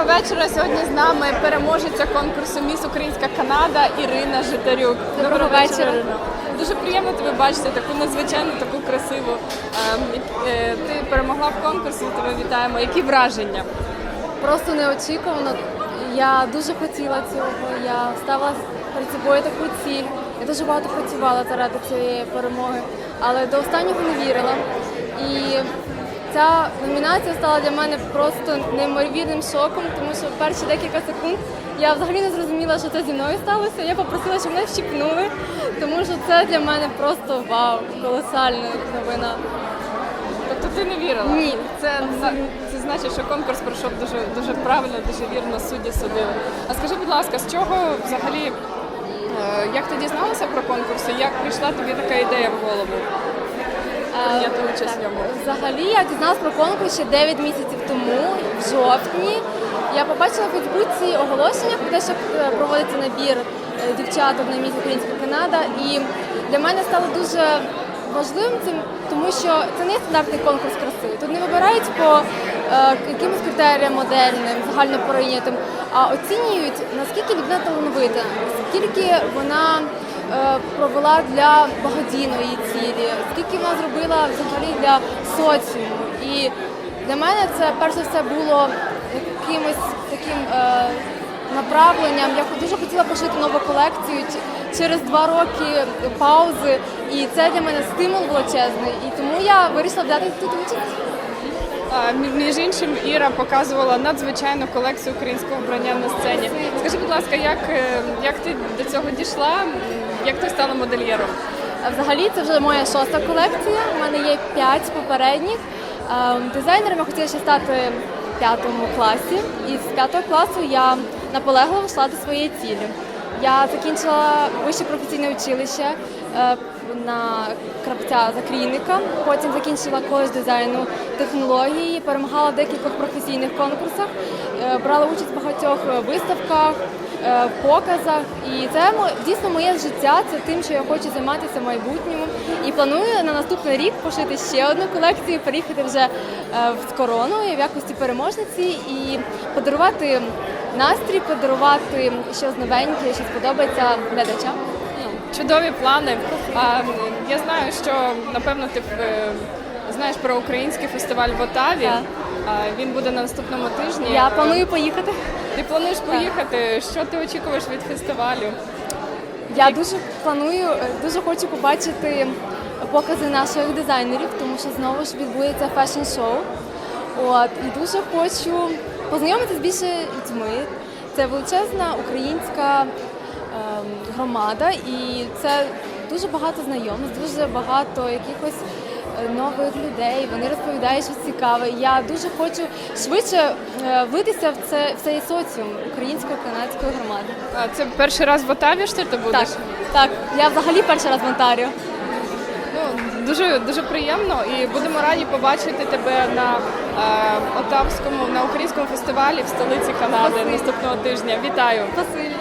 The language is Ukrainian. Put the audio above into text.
Доброго вечора. Сьогодні з нами переможеця конкурсу Міс Українська Канада Ірина Житарюк. Доброго вечора. Ірина. Дуже приємно тебе бачити, таку надзвичайну, таку красиву. Ем, е, Ти перемогла в конкурсі, тебе вітаємо. Які враження? Просто неочікувано. Я дуже хотіла цього. Я ставила перед собою таку ціль. Я дуже багато працювала заради цієї перемоги, але до останнього не вірила. І ця номінація стала для мене просто неймовірним шоком, тому що перші декілька секунд я взагалі не зрозуміла, що це зі мною сталося. Я попросила, щоб мене вщипнули, тому що це для мене просто вау, колосальна новина. Тобто ти не вірила? Ні. Це, це значить, що конкурс пройшов дуже, дуже правильно, дуже вірно, судді судили. А скажи, будь ласка, з чого взагалі, е, як ти дізналася про конкурс і як прийшла тобі така ідея в голову? Прийняти участь в ньому. Взагалі я дізналась про конкурс ще 9 місяців тому, в жовтні. Я побачила в Фейсбуці оголошення про те, що е, проводиться набір е, дівчаток на місць Українська Канада. І для мене стало дуже важливим цим, тому що це не стандартний конкурс краси. Тут не вибирають по е, якимось критеріям модельним, загально прийнятим, а оцінюють наскільки людина талановита, скільки вона провела для благодійної цілі, скільки вона зробила взагалі для соціуму. І для мене це перш за все було якимось таким е, направленням. Я дуже хотіла пошити нову колекцію через два роки паузи, і це для мене стимул величезний. І тому я вирішила взяти тут участь. Між іншим, Іра показувала надзвичайну колекцію українського вбрання на сцені. Скажи, будь ласка, як, е, як ти до цього дійшла? Як ти стала модельєром? Взагалі це вже моя шоста колекція. У мене є п'ять попередніх. дизайнерами. Дизайнером я хотіла ще стати в п'ятому класі. І з п'ятого класу я наполегливо йшла до своєї цілі. Я закінчила вище професійне училище е, на крапця закрійника. Потім закінчила коледж дизайну технології, перемагала в декількох професійних конкурсах, е, брала участь в багатьох е, виставках, е, показах. І це дійсно моє життя. Це тим, що я хочу займатися в майбутньому. І планую на наступний рік пошити ще одну колекцію, переїхати вже в корону в якості переможниці і подарувати настрій, подарувати щось новеньке, що сподобається глядачам. Чудові плани. А, я знаю, що напевно ти е, знаєш про український фестиваль в Отаві. Так. А, він буде на наступному тижні. Я планую поїхати. Ти плануєш поїхати? Що ти очікуєш від фестивалю? Я дуже планую, е, дуже хочу побачити покази наших дизайнерів, тому що знову ж відбудеться фешн-шоу. От і дуже хочу познайомитися з більше людьми. Це величезна українська громада, і це дуже багато знайомств, дуже багато якихось е, нових людей. Вони розповідають щось цікаве. Я дуже хочу швидше е, влитися в це в цей соціум української канадської громади. А, це перший раз в Отаві що ти будеш? Так, так. Я взагалі перший раз в Онтаріо. Ну, дуже дуже приємно і будемо раді побачити тебе на е, Отавському на українському фестивалі в столиці Канади Спасибі. наступного тижня. Вітаю! Спасибі.